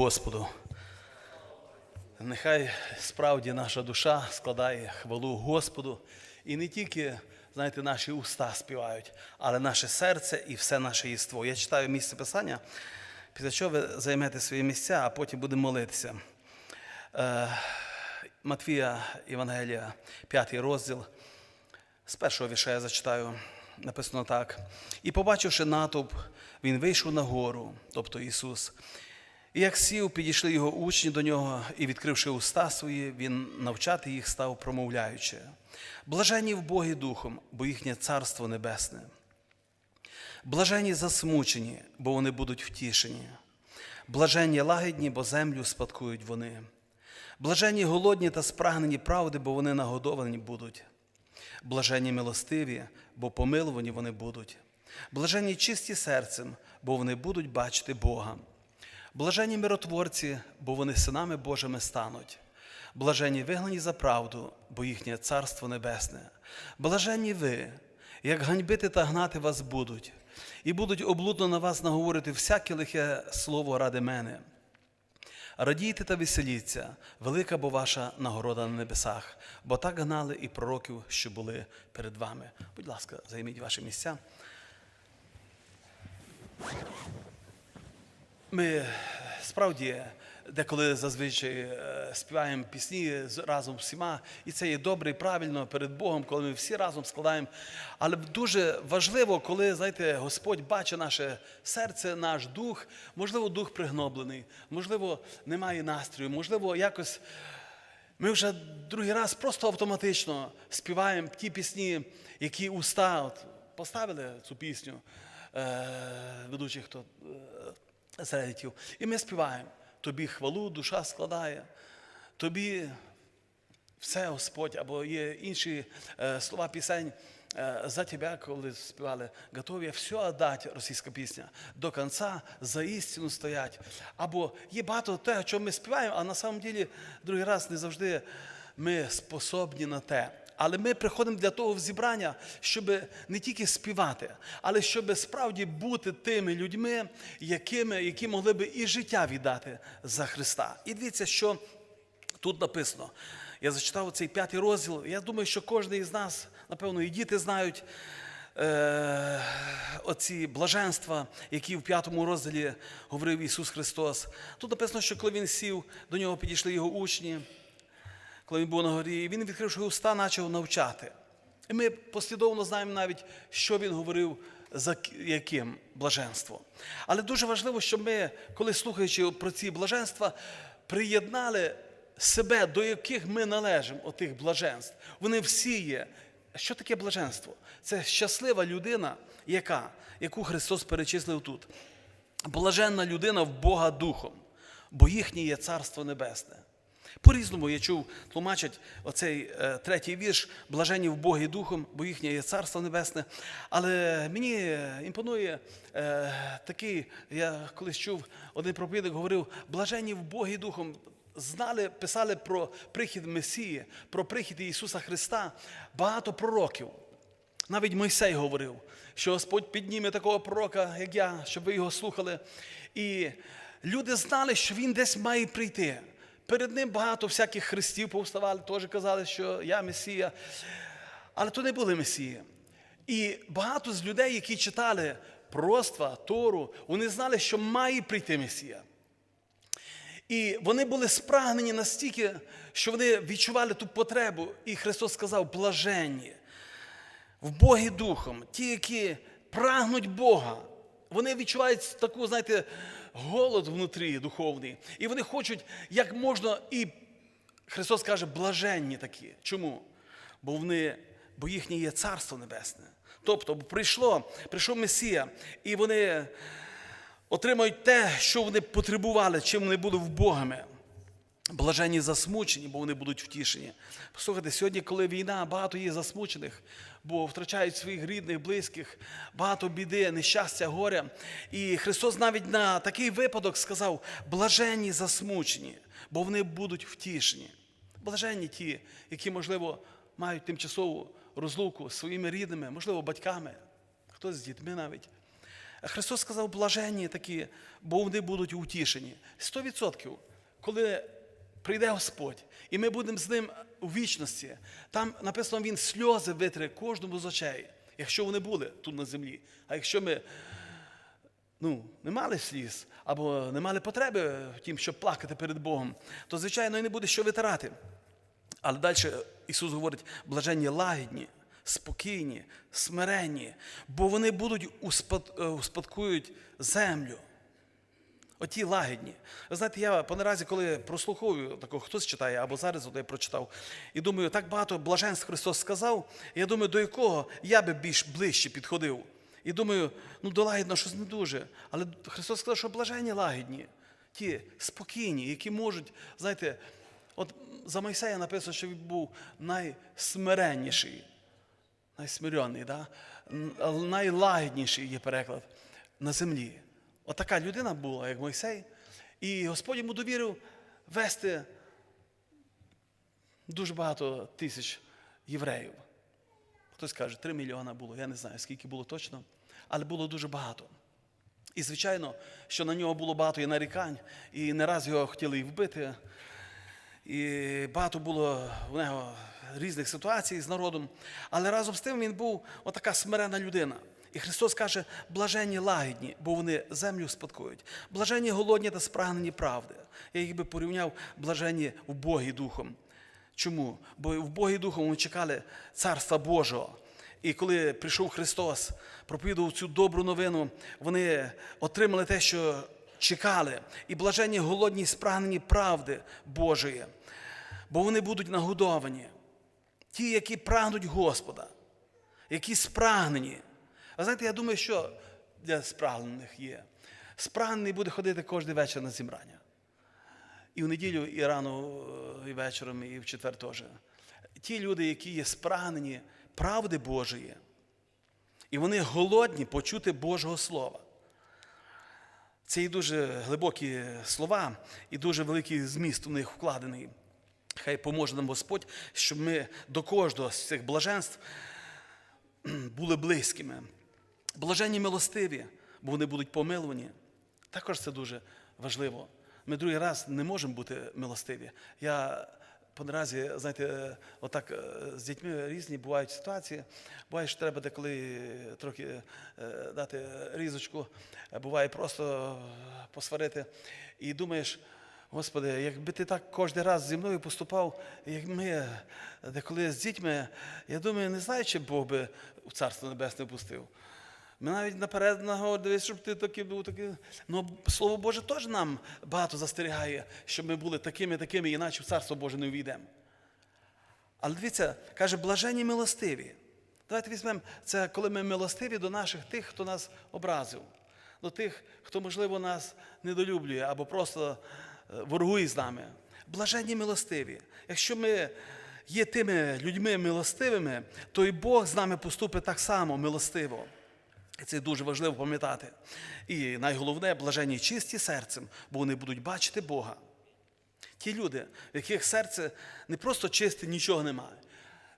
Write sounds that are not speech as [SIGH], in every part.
Господу. Нехай справді наша душа складає хвалу Господу. І не тільки, знаєте, наші уста співають, але наше серце і все наше єство. Я читаю місце Писання, після чого ви займете свої місця, а потім будемо молитися. Е, Матвія Євангелія, п'ятий розділ. З першого вірша я зачитаю, написано так. І побачивши натовп, він вийшов на гору, тобто Ісус. І як сів, підійшли його учні до нього, і, відкривши уста свої, він навчати їх став, промовляючи. Блажені в Богі Духом, бо їхнє царство небесне. Блажені засмучені, бо вони будуть втішені. Блажені лагідні, бо землю спадкують вони. Блажені голодні та спрагнені правди, бо вони нагодовані будуть. Блажені милостиві, бо помилувані вони будуть. Блажені чисті серцем, бо вони будуть бачити Бога. Блажені миротворці, бо вони синами Божими стануть. Блажені вигнані за правду, бо їхнє царство небесне. Блажені ви, як ганьбити та гнати вас будуть, і будуть облудно на вас наговорити всяке лихе слово ради мене. Радійте та веселіться, велика бо ваша нагорода на небесах, бо так гнали і пророків, що були перед вами. Будь ласка, займіть ваші місця. Ми справді деколи зазвичай е, співаємо пісні з- разом всіма, і це є добре і правильно перед Богом, коли ми всі разом складаємо. Але дуже важливо, коли знаєте, Господь бачить наше серце, наш дух, можливо, дух пригноблений, можливо, немає настрою, можливо, якось. Ми вже другий раз просто автоматично співаємо ті пісні, які уста от, поставили цю пісню, е, ведучий, хто е. І ми співаємо. Тобі хвалу душа складає, тобі все, Господь, або є інші е, слова пісень е, за тебе, коли співали, готові все отдать, російська пісня, до кінця за істину стоять. Або є багато того, що ми співаємо, а на самом деле другий раз не завжди ми способні на те. Але ми приходимо для того в зібрання, щоб не тільки співати, але щоб справді бути тими людьми, якими, які могли би і життя віддати за Христа. І дивіться, що Тут написано. Я зачитав цей п'ятий розділ. Я думаю, що кожен із нас, напевно, і діти знають е, оці блаженства, які в п'ятому розділі говорив Ісус Христос. Тут написано, що коли Він сів, до нього підійшли його учні, коли він був на горі, він, відкривши уста, почав навчати. І ми послідовно знаємо навіть, що він говорив, за яким блаженство. Але дуже важливо, щоб ми, коли слухаючи про ці блаженства, приєднали себе, до яких ми належимо, отих блаженств. Вони всі є. Що таке блаженство? Це щаслива людина, яка, яку Христос перечислив тут. Блаженна людина в Бога Духом, бо їхнє є Царство Небесне. По-різному я чув, тлумачать оцей е, третій вірш, блажені в Богі Духом, бо їхнє є Царство Небесне. Але мені імпонує е, такий, я колись чув, один проповідник говорив, блажені в Богі Духом. Знали, писали про прихід Месії, про прихід Ісуса Христа багато пророків. Навіть Мойсей говорив, що Господь підніме такого пророка, як я, щоб ви його слухали. І люди знали, що він десь має прийти. Перед ним багато всяких хрестів повставали, теж казали, що я Месія. Але то не були Месії. І багато з людей, які читали пророцтва, Тору, вони знали, що має прийти Месія. І вони були спрагнені настільки, що вони відчували ту потребу. І Христос сказав: блаженні в Богі Духом, ті, які прагнуть Бога, вони відчувають таку, знаєте, голод внутрі духовний. І вони хочуть як можна, і Христос каже, блаженні такі. Чому? Бо вони, бо їхнє є Царство Небесне. Тобто прийшло, прийшов Месія, і вони отримають те, що вони потребували, чим вони були Богами. Блажені засмучені, бо вони будуть втішені. Послухайте, сьогодні, коли війна, багато є засмучених, бо втрачають своїх рідних, близьких, багато біди, нещастя, горя. І Христос навіть на такий випадок сказав: блажені засмучені, бо вони будуть втішені. Блаженні ті, які, можливо, мають тимчасову розлуку з своїми рідними, можливо, батьками, хтось з дітьми навіть. Христос сказав, блаженні такі, бо вони будуть утішені. Сто відсотків, коли прийде Господь, і ми будемо з ним у вічності, там написано, Він сльози витре кожному з очей, якщо вони були тут на землі. А якщо ми ну, не мали сліз, або не мали потреби в тім, щоб плакати перед Богом, то, звичайно, і не буде що витирати. Але далі Ісус говорить, блаженні лагідні, спокійні, смиренні, бо вони будуть е, успадкують землю. Оті лагідні. Ви знаєте, я по наразі, коли прослуховую такого, хтось читає, або зараз от я прочитав, і думаю, так багато блаженств Христос сказав, я думаю, до якого я би більш ближче підходив. І думаю, ну до лагідно щось не дуже. Але Христос сказав, що блаженні лагідні, ті спокійні, які можуть, знаєте, от за Мойсея написано, що він був найсмиренніший, найсмиренний, да? Найлагідніший є переклад на землі. Отака людина була, як Мойсей, і Господь йому довірив вести дуже багато тисяч євреїв. Хтось каже, 3 мільйона було, я не знаю, скільки було точно, але було дуже багато. І, звичайно, що на нього було багато і нарікань, і не раз його хотіли і вбити. І багато було в нього різних ситуацій з народом. Але разом з тим він був отака смирена людина. І Христос каже, блаженні лагідні, бо вони землю спадкують. Блаженні голодні та спрагнені правди. Я їх би порівняв блаженні в Богі духом. Чому? Бо в Богі духом вони чекали Царства Божого. І коли прийшов Христос, проповідував цю добру новину, вони отримали те, що чекали. І блаженні голодні, спрагнені правди Божої, бо вони будуть нагодовані. Ті, які прагнуть Господа, які спрагнені. А знаєте, я думаю, що для спрагнених є. Спрагнений буде ходити кожен вечір на зібрання. І в неділю, і рано, і вечором, і в четвер теж. Ті люди, які є спрагнені правди Божої, і вони голодні почути Божого Слова. Це і дуже глибокі слова, і дуже великий зміст у них вкладений. Хай поможе нам Господь, щоб ми до кожного з цих блаженств були близькими. Блаженні милостиві, бо вони будуть помилувані. Також це дуже важливо. Ми другий раз не можемо бути милостиві. Я наразі, знаєте, отак е, з дітьми різні бувають ситуації. Буває, що треба деколи трохи е, дати різочку, буває просто посварити. І думаєш, Господи, якби ти так кожен раз зі мною поступав, як ми деколи з дітьми, я думаю, не знаю, чи Бог би в Царство Небесне пустив. Ми навіть наперед нагодились, щоб ти такий був такий. Ну, Слово Боже теж нам багато застерігає, щоб ми були такими, такими, іначе в Царство Боже не увійдемо. Але дивіться, каже, блаженні милостиві. Давайте візьмемо це, коли ми милостиві до наших тих, хто нас образив, до тих, хто, можливо, нас недолюблює або просто е, ворогує з нами. Блаженні милостиві. Якщо ми є тими людьми милостивими, то і Бог з нами поступить так само милостиво. Це дуже важливо пам'ятати. І найголовне блаженні чисті серцем, бо вони будуть бачити Бога. Ті люди, в яких серце не просто чисте, нічого немає.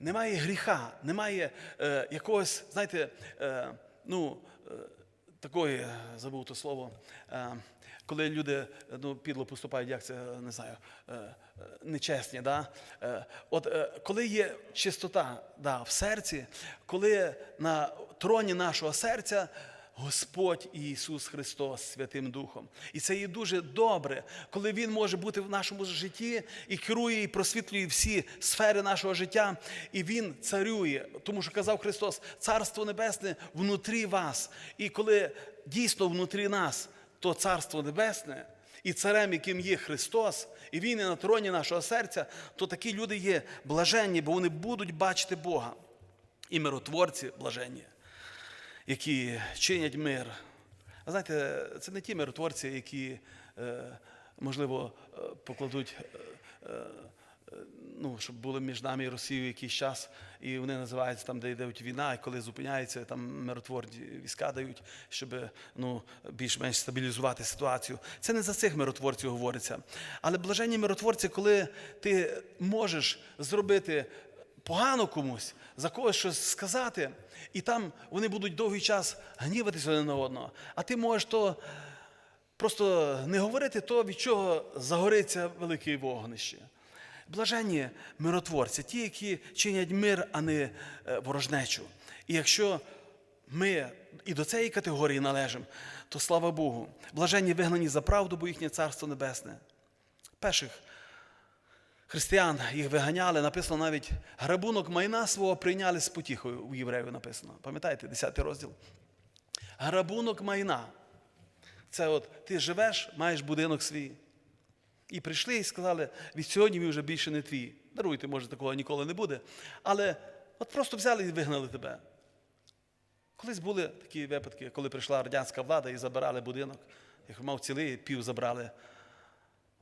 Немає гріха, немає е, якогось, знаєте, е, ну, е, такої, е, забув то слово, е, коли люди ну, підло поступають, як це не знаю, е, е, нечесні. Да? Е, от е, коли є чистота да, в серці, коли на троні нашого серця Господь Ісус Христос Святим Духом. І це є дуже добре, коли Він може бути в нашому житті і керує, і просвітлює всі сфери нашого життя, і Він царює. Тому що казав Христос, Царство Небесне внутрі вас. І коли дійсно внутрі нас, то Царство Небесне. І царем, яким є Христос, і Він є на троні нашого серця, то такі люди є блаженні, бо вони будуть бачити Бога. І миротворці блаженні які чинять мир. А знаєте, це не ті миротворці, які, е, можливо, е, покладуть, е, ну, щоб були між нами і Росією якийсь час, і вони називаються там, де йде війна, і коли зупиняється, там миротворні війська дають, щоб ну, більш-менш стабілізувати ситуацію. Це не за цих миротворців говориться. Але блаженні миротворці, коли ти можеш зробити погано комусь, за когось щось сказати, і там вони будуть довгий час гніватися один на одного. А ти можеш то просто не говорити то, від чого загориться велике вогнище. Блаженні миротворці, ті, які чинять мир, а не е, ворожнечу. І якщо ми і до цієї категорії належимо, то слава Богу. Блаженні вигнані за правду, бо їхнє царство небесне. Перших християн їх виганяли, написано навіть грабунок майна свого прийняли з потіхою у євреїв написано. Пам'ятаєте, 10 розділ? Грабунок майна. Це от ти живеш, маєш будинок свій. І прийшли і сказали, від сьогодні він вже більше не твій. Даруйте, може, такого ніколи не буде. Але от просто взяли і вигнали тебе. Колись були такі випадки, коли прийшла радянська влада і забирали будинок. Як мав цілий, пів забрали.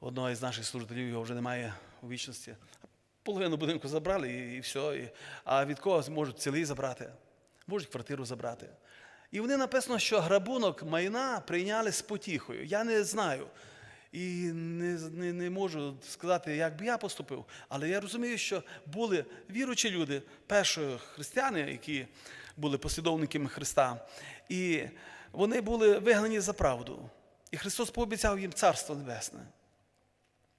Одного із наших служителів його вже немає у вічності. Половину будинку забрали і, і все. І, а від когось можуть цілий забрати, можуть квартиру забрати. І вони написано, що грабунок майна прийняли з потіхою. Я не знаю. І не, не, не можу сказати, як би я поступив. Але я розумію, що були віручі люди, перші християни, які були послідовниками Христа. І вони були вигнані за правду. І Христос пообіцяв їм Царство Небесне.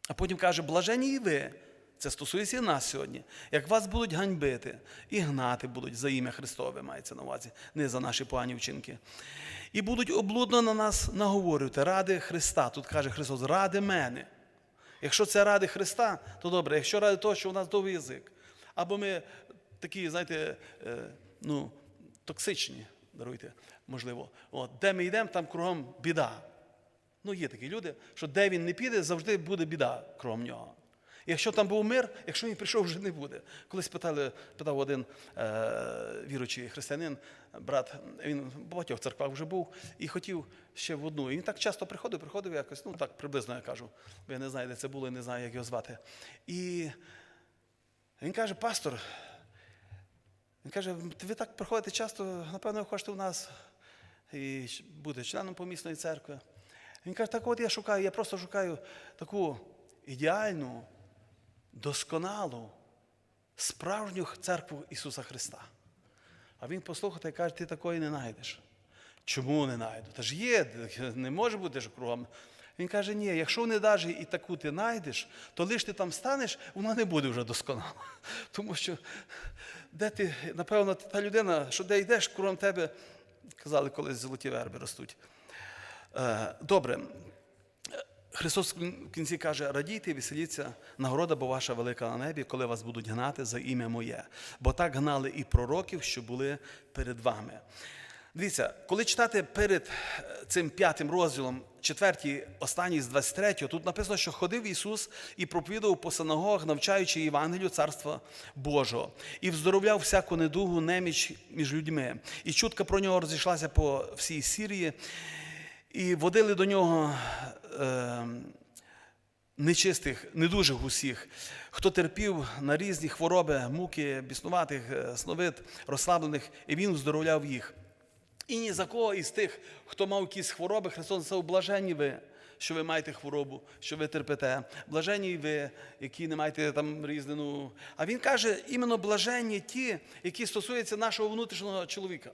А потім каже, блажені і ви. Це стосується і нас сьогодні. Як вас будуть ганьбити і гнати будуть за ім'я Христове, мається на увазі, не за наші погані вчинки. І будуть облудно на нас наговорювати ради Христа. Тут каже Христос, ради мене. Якщо це ради Христа, то добре. Якщо ради того, що у нас довгий язик, або ми такі, знаєте, е, ну, токсичні, даруйте, можливо. От, де ми йдемо, там кругом біда. Ну, є такі люди, що де він не піде, завжди буде біда кругом нього. Якщо там був мир, якщо він прийшов, вже не буде. Колись питали, питав один е, віруючий християнин, брат, він в багатьох церквах вже був і хотів ще в одну. І він так часто приходив, приходив якось, ну так приблизно я кажу, бо я не знаю, де це було, і не знаю, як його звати. І він каже, пастор, він каже, ви так приходите часто, напевно, ви хочете у нас і бути членом помісної церкви. Він каже, так от я шукаю, я просто шукаю таку ідеальну, досконалу, справжню церкву Ісуса Христа. А він послухайте і каже, ти такої не знайдеш. Чому не знайду? Та ж є, не може бути ж кругом. Він каже, ні, якщо не даже і таку ти знайдеш, то лиш ти там станеш, вона не буде вже досконала. [LAUGHS] Тому що де ти, напевно, та людина, що де йдеш, кругом тебе, казали, колись золоті верби ростуть. Е, Добре. Христос в кінці каже: радійте веселіться, нагорода, бо ваша велика на небі, коли вас будуть гнати за ім'я моє. Бо так гнали і пророків, що були перед вами. Дивіться, коли читати перед цим п'ятим розділом, четвертій, останній з 23, тут написано, що ходив Ісус і проповідував по синагогах, навчаючи Євангелію Царства Божого, і вздоровляв всяку недугу, неміч між людьми. І чутка про нього розійшлася по всій Сірії. І водили до нього е, нечистих, недужих усіх, хто терпів на різні хвороби, муки, біснуватих, е, сновид, розслаблених, і він здоровляв їх. І ні за кого із тих, хто мав якісь хвороби, Христос сказав, блаженні ви, що ви маєте хворобу, що ви терпите. Блаженні ви, які не маєте там різнину. А він каже, іменно блаженні ті, які стосуються нашого внутрішнього чоловіка,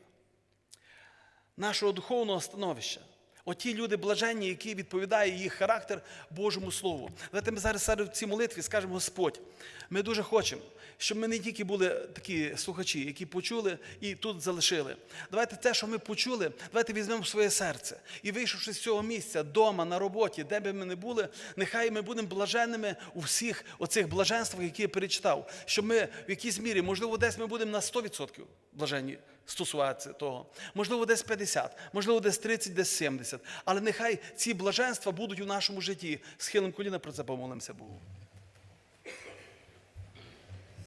нашого духовного становища. Оті люди блаженні, які відповідає їх характер Божому Слову. Давайте ми зараз серед в цій молитві скажемо Господь. Ми дуже хочемо, щоб ми не тільки були такі слухачі, які почули і тут залишили. Давайте те, що ми почули, давайте візьмемо своє серце. І вийшовши з цього місця, вдома, на роботі, де би ми не були, нехай ми будемо блаженними у всіх оцих блаженствах, які я перечитав. Щоб ми в якійсь мірі, можливо, десь ми будемо на 100% блаженні стосуватися того. Можливо, десь 50, можливо, десь 30, десь 70. Але нехай ці блаженства будуть у нашому житті. Схилим коліна про це помолимося Богу.